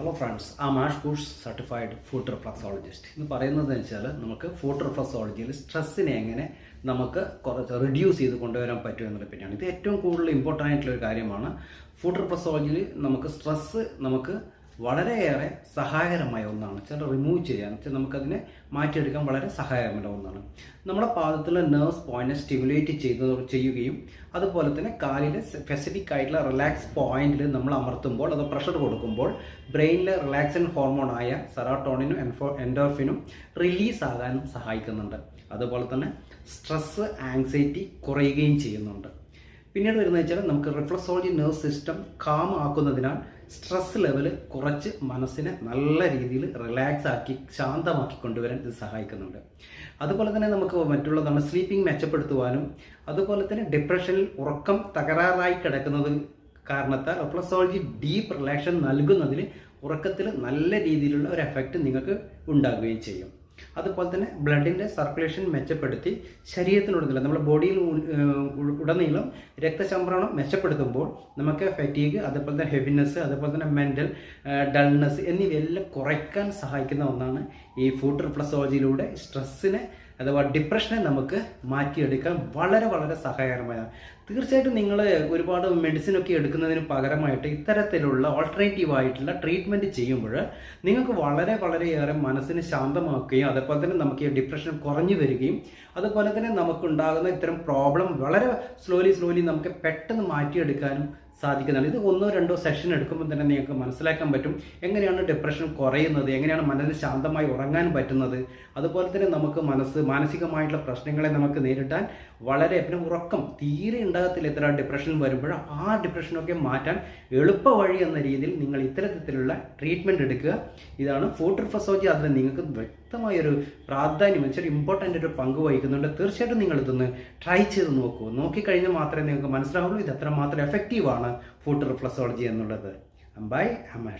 Hello friends ആ മാഷ് കൂഷ് certified food റിഫ്ലക്സോളജിസ്റ്റ് എന്ന് പറയുന്നത് വെച്ചാൽ നമുക്ക് ഫുഡ് റിഫ്ലക്സോളജിയിൽ സ്ട്രെസ്സിനെ എങ്ങനെ നമുക്ക് കുറച്ച് റിഡ്യൂസ് ചെയ്ത് കൊണ്ടുവരാൻ പറ്റും എന്നതിനെ പറ്റിയാണ്. ഇത് ഏറ്റവും കൂടുതൽ ഇമ്പോർട്ടന്റ് ആയിട്ടുള്ള ഒരു കാര്യമാണ്. ഫുഡ് റിഫ്ലക്സോളജിയിൽ നമുക്ക് സ്ട്രെസ്സ് നമുക്ക് വളരെയേറെ സഹായകരമായ ഒന്നാണ്. ചില റിമൂവ് ചെയ്യാൻ വെച്ചാൽ നമുക്കതിനെ മാറ്റിയെടുക്കാൻ വളരെ സഹായകരമായ ഒന്നാണ്. നമ്മുടെ പാദത്തിലെ നേഴ്സ് പോയിന്റിനെ സ്റ്റിമുലേറ്റ് ചെയ്ത് ചെയ്യുകയും അതുപോലെ തന്നെ കാലിലെ സ്പെസിഫിക് ആയിട്ടുള്ള റിലാക്സ് പോയിന്റിൽ നമ്മൾ അമർത്തുമ്പോൾ അത് പ്രഷർ കൊടുക്കുമ്പോൾ ബ്രെയിനിലെ റിലാക്സൻ ഹോർമോണായ സെറാട്ടോണിനും എൻഫോ എൻഡോർഫിനും റിലീസ് ആകാനും സഹായിക്കുന്നുണ്ട്. അതുപോലെ തന്നെ സ്ട്രെസ് ആങ്സൈറ്റി കുറയുകയും ചെയ്യുന്നുണ്ട്. പിന്നീട് വരുന്നത് വെച്ചാൽ നമുക്ക് റിഫ്ലക്സോളജി നെർവ് സിസ്റ്റം കാം ആക്കുന്നതിനാൽ സ്ട്രെസ് ലെവൽ കുറച്ച് മനസ്സിനെ നല്ല രീതിയിൽ റിലാക്സ് ആക്കി ശാന്തമാക്കി കൊണ്ടുവരാൻ ഇത് സഹായിക്കുന്നുണ്ട്. അതുപോലെ തന്നെ നമുക്ക് മറ്റുള്ളതാണ് സ്ലീപ്പിംഗ് മെച്ചപ്പെടുത്തുവാനും അതുപോലെ തന്നെ ഡിപ്രഷനിൽ ഉറക്കം തകരാറായി കിടക്കുന്നത് കാരണത്താൽ റിഫ്ലക്സോളജി ഡീപ്പ് റിലാക്ഷൻ നൽകുന്നതിൽ ഉറക്കത്തിൽ നല്ല രീതിയിലുള്ള ഒരു എഫക്റ്റ് നിങ്ങൾക്ക് ഉണ്ടാകുകയും ചെയ്യും. അതുപോലെ തന്നെ ബ്ലഡിന്റെ സർക്കുലേഷൻ മെച്ചപ്പെടുത്തി ശരീരത്തിനുടനീളം നമ്മുടെ ബോഡിയിൽ ഉടനീളം രക്തചംക്രമണം മെച്ചപ്പെടുത്തുമ്പോൾ നമുക്ക് ഫെറ്റീഗ് അതുപോലെ തന്നെ ഹെവിനെസ് അതുപോലെ തന്നെ മെന്റൽ ഡൾനെസ് എന്നിവയെല്ലാം കുറയ്ക്കാൻ സഹായിക്കുന്ന ഒന്നാണ് ഈ ഫുഡ് റിഫ്ലക്സോളജിയിലൂടെ സ്ട്രെസ്സിനെ അഥവാ ഡിപ്രഷനെ നമുക്ക് മാറ്റിയെടുക്കാൻ വളരെ വളരെ സഹായകരമായതാണ്. തീർച്ചയായിട്ടും നിങ്ങൾ ഒരുപാട് മെഡിസിൻ ഒക്കെ എടുക്കുന്നതിന് പകരമായിട്ട് ഇത്തരത്തിലുള്ള ഓൾട്ടർനേറ്റീവ് ആയിട്ടുള്ള ട്രീറ്റ്മെന്റ് ചെയ്യുമ്പോൾ നിങ്ങൾക്ക് വളരെ വളരെയേറെ മനസ്സിന് ശാന്തമാക്കുകയും അതുപോലെ തന്നെ നമുക്ക് ഈ ഡിപ്രഷൻ കുറഞ്ഞു വരികയും അതുപോലെ തന്നെ നമുക്കുണ്ടാകുന്ന ഇത്തരം പ്രോബ്ലം വളരെ സ്ലോലി സ്ലോലി നമുക്ക് പെട്ടെന്ന് മാറ്റിയെടുക്കാനും സാധിക്കുന്നതാണ് ഇത് ഒന്നോ രണ്ടോ സെഷൻ എടുക്കുമ്പോൾ തന്നെ നിങ്ങൾക്ക് മനസ്സിലാക്കാൻ പറ്റും എങ്ങനെയാണ് ഡിപ്രഷൻ കുറയുന്നത് എങ്ങനെയാണ് മനസ്സിന് ശാന്തമായി ഉറങ്ങാൻ പറ്റുന്നത്. അതുപോലെ തന്നെ നമുക്ക് മനസ്സ് മാനസികമായിട്ടുള്ള പ്രശ്നങ്ങളെ നമുക്ക് നേരിട്ടാൻ വളരെ പിന്നെ ഉറക്കം തീരെ ഉണ്ടാകത്തില്ല ഇത്ര ഡിപ്രഷൻ വരുമ്പോൾ. ആ ഡിപ്രഷനൊക്കെ മാറ്റാൻ എളുപ്പ വഴി എന്ന രീതിയിൽ നിങ്ങൾ ഇത്തരത്തിലുള്ള ട്രീറ്റ്മെന്റ് എടുക്കുക. ഇതാണ് ഫോട്ടോഫസോജി അതിന് നിങ്ങൾക്ക് വ്യക്തമായൊരു പ്രാധാന്യം വെച്ചാൽ ഇമ്പോർട്ടന്റ് ഒരു പങ്ക് വഹിക്കുന്നുണ്ട്. തീർച്ചയായിട്ടും നിങ്ങൾ ഇതൊന്ന് ട്രൈ ചെയ്ത് നോക്കൂ. നോക്കിക്കഴിഞ്ഞാൽ മാത്രമേ നിങ്ങൾക്ക് മനസ്സിലാവുള്ളൂ. ഇത് എത്രമാത്രം എഫക്റ്റീവാണ് ഫുഡ് റിഫ്ലക്സോളജി എന്നുള്ളത്. ബൈ അമാഷ്